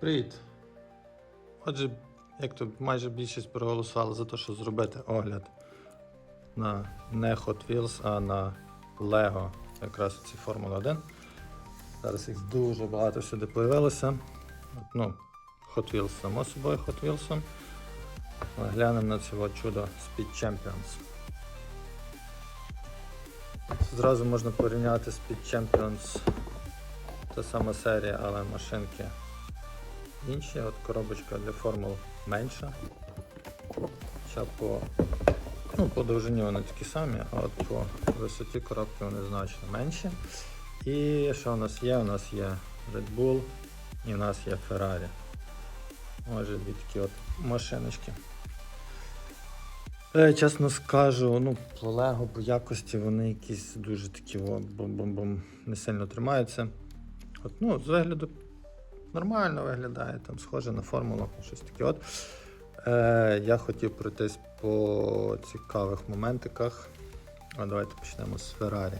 Привіт. Отже, як то майже більшість проголосувала за те, що зробити огляд на не Hot Wheels, а на Lego, якраз ці Формула 1. Зараз їх дуже багато сюди появилося. Ну, Hot Wheels, само собою Hot Wheels. Але глянемо на цього чудо Speed Champions. Зразу можна порівняти Speed Champions. Та сама серія, але машинки інші. От коробочка для формул менша. Хоча по, ну, по довжині вони такі самі, а от по висоті коробки вони значно менші. І що у нас є? У нас є Red Bull і у нас є Ferrari. Може дві такі от машиночки. Е, Чесно скажу, ну, по Lego по якості вони якісь дуже такі о, бум-бум-бум не сильно тримаються. От, ну, з вигляду нормально виглядає, там схоже на формулу, щось таке. От. Е, я хотів пройтись по цікавих моментиках. А давайте почнемо з Феррарі.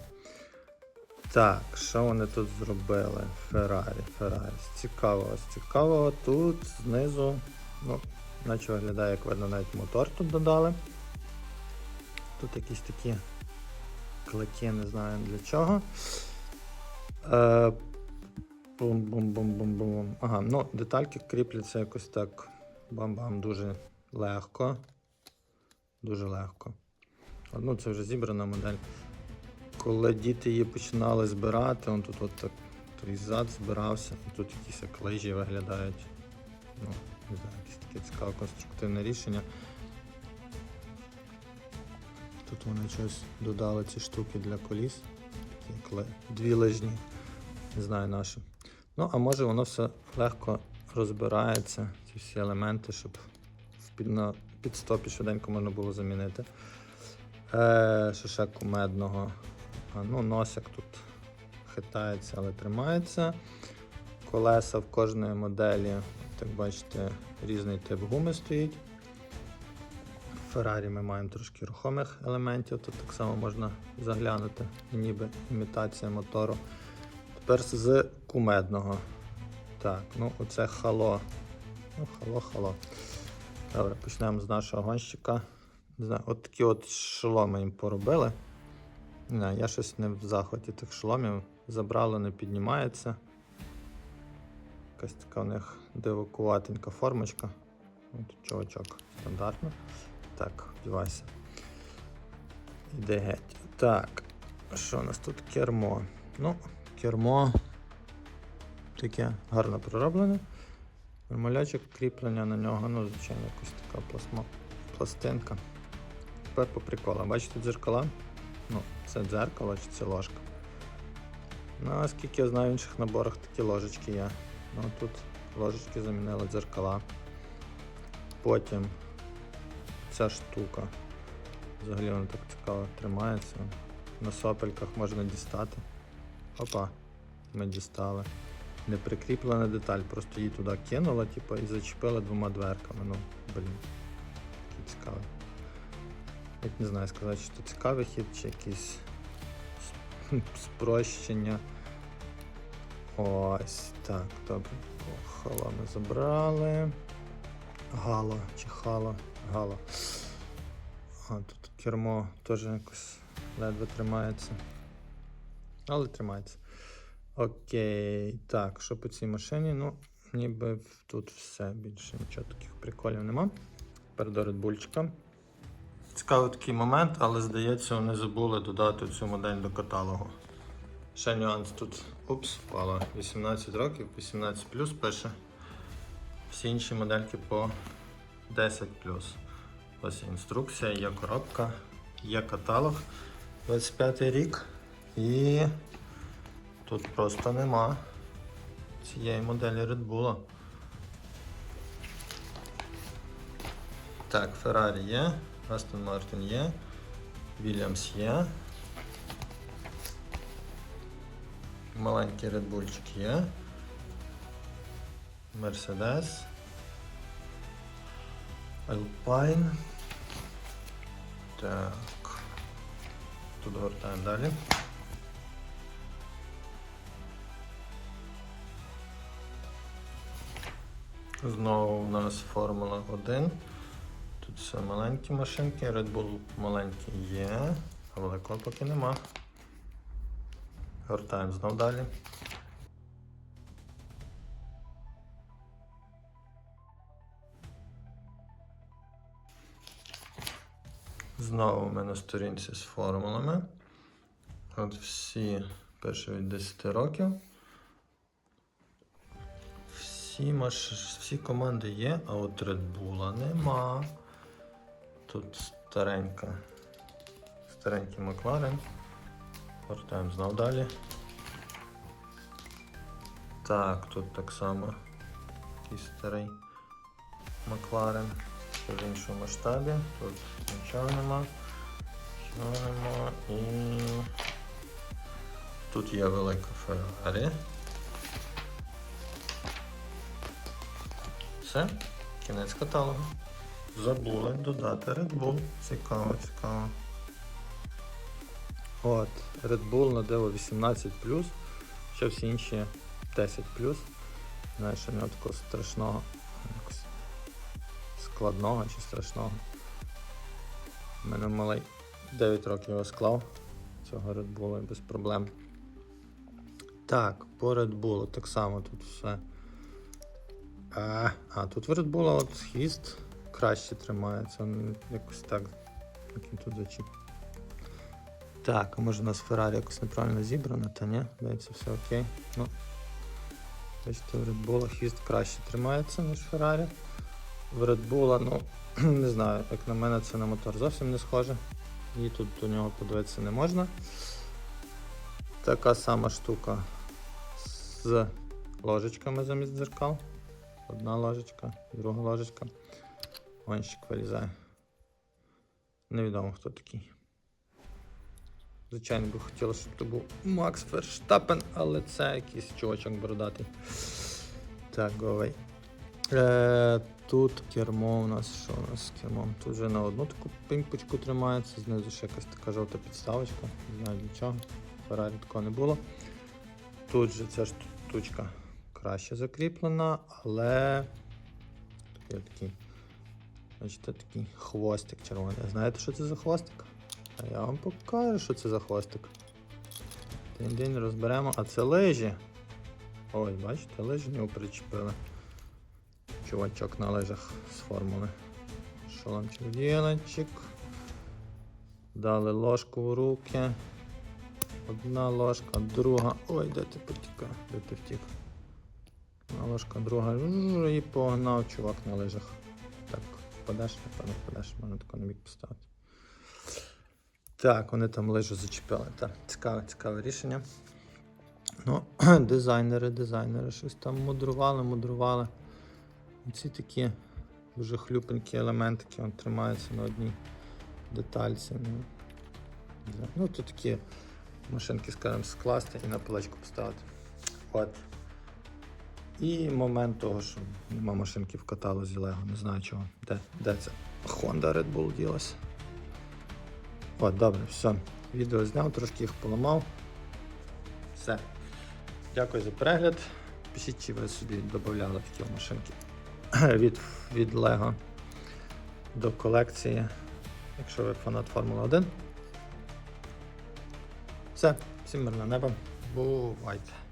Так, що вони тут зробили? Феррарі, Феррарі. Цікаво, ось цікаво. Тут знизу, ну, наче виглядає, як видно, навіть мотор тут додали. Тут якісь такі клаки, не знаю для чого. Е, Бум-бум-бум-бум-бум. Ага, ну детальки кріпляться якось так. Бам-бам, дуже легко. Дуже легко. Ну, це вже зібрана модель. Коли діти її починали збирати, он тут от так той зад збирався, і тут якісь як виглядають. Ну, не знаю, якесь таке цікаве конструктивне рішення. Тут вони щось додали ці штуки для коліс. Такі дві лижні. Не знаю на що. Ну, а може воно все легко розбирається, ці всі елементи, щоб під, на підстопі швиденько можна було замінити. Е, ще кумедного? Ну, носик тут хитається, але тримається. Колеса в кожної моделі, так бачите, різний тип гуми стоїть. В Феррарі ми маємо трошки рухомих елементів, тут так само можна заглянути, ніби імітація мотору. Тепер з кумедного. Так, ну оце хало. Ну, хало, хало. Добре, почнемо з нашого гонщика. Не от такі от шоломи їм поробили. Не я щось не в захваті тих шоломів. Забрало, не піднімається. Якась така у них дивакуватенька формочка. От чувачок стандартно. Так, вдівайся. Іде геть. Так, що у нас тут кермо? Ну, кермо таке гарно пророблене. Нормальочок кріплення на нього, ну, звичайно, якась така пластма, пластинка. Тепер по приколам. Бачите дзеркала? Ну, це дзеркало чи це ложка. Ну, а скільки я знаю, в інших наборах такі ложечки є. Ну тут ложечки замінили дзеркала. Потім ця штука. Взагалі вона так цікаво тримається. На сопельках можна дістати. Опа, ми дістали. Не прикріплена деталь, просто її туди кинула, типу, і зачепила двома дверками. Ну, блін. Такий цікавий. Я не знаю сказати, чи це цікавий хід, чи якийсь сп- спрощення. Ось так, добре. О, Хало ми забрали. Гало чи хало? Гало. А, тут кермо теж якось ледве тримається. Але тримається. Окей. Так, що по цій машині? Ну, ніби тут все більше нічого таких приколів нема. До редбульчика. Цікавий такий момент, але здається, вони забули додати цю модель до каталогу. Ще нюанс тут. Упс, впало. 18 років, 18 пише. Всі інші модельки по 10 Ось інструкція, є коробка, є каталог. 25 рік. І тут просто нема цієї моделі Red Bull. Так, Ferrari є, Aston Martin є, Williams є. Маленький Bullчик є. Mercedes. Alpine. Так. Тут гортаємо далі. Знову у нас Формула 1. Тут все маленькі машинки, Red Bull маленький є, а великого поки нема. Гортаємо знов далі. Знову ми на сторінці з формулами. От всі перші від 10 років. Всі, маш... всі команди є, а от Red Bull нема. Тут старенька. Старенький Макларен. Вертаємо знов далі. Так, тут так само якийсь старий Макларен. В іншому масштабі. Тут нічого нема. Нічого нема. І тут є велика Феррарі. Все, кінець каталогу. Забули додати Red Bull. Цікаво, цікаво. От, Red Bull на диво 18, ще всі інші 10. Знаєш, що нього такого страшного, складного чи страшного. У мене малий 9 років його склав. Цього Red Bull без проблем. Так, по Red Bull так само тут все. А, а тут в Red от хвіст краще тримається, він якось так. Тут зачіп. Так, а може у нас Феррарі якось неправильно зібрано, та ні, здається, все окей. Ну, бачите, в Bull хвіст краще тримається, ніж Феррарі. В Bull, ну, не знаю, як на мене це на мотор зовсім не схоже. І тут до нього подивитися не можна. Така сама штука з ложечками замість дзеркал. Одна ложечка, друга ложечка. Гонщик вилізає. Невідомо хто такий. Звичайно, би хотілося, щоб це був Макс Ферштапен, але це якийсь чувачок бородатий. Так, говей. Е, тут кермо у нас. Що у нас з кермом? Тут вже на одну таку пимпочку тримається, знизу ще якась така жовта підставочка. Не знаю для чого. Феррарі такого не було. Тут же ця штучка краще закріплена, але є такий, бачите, такий хвостик червоний. Знаєте, що це за хвостик? А я вам покажу, що це за хвостик. День день розберемо, а це лижі. Ой, бачите, лижі нього причепили. Чувачок на лижах з формули. Шоломчик діланчик. Дали ложку в руки. Одна ложка, друга. Ой, де ти потікав? Де ти втік? Ложка, друга. І погнав чувак на лижах. Так, впадеш, напевно, впадеш, можна тако на бік поставити. Так, вони там лижу зачепили. Так, цікаве, цікаве рішення. Ну, дизайнери, дизайнери щось там мудрували, мудрували. Ці такі дуже хлюпенькі елементики он тримаються на одній детальці. Ну, ну тут такі машинки, скажімо, скласти і на поличку поставити. От. І момент того, що нема машинки в каталозі Lego, не знаю чого. Де, де це? Honda Red Bull ділась. От, добре, все. Відео зняв, трошки їх поламав. Все. Дякую за перегляд. Пишіть, чи ви собі додавали такі машинки від, від Lego до колекції, якщо ви фанат Формули 1. Все, всім мирного неба. Бувайте!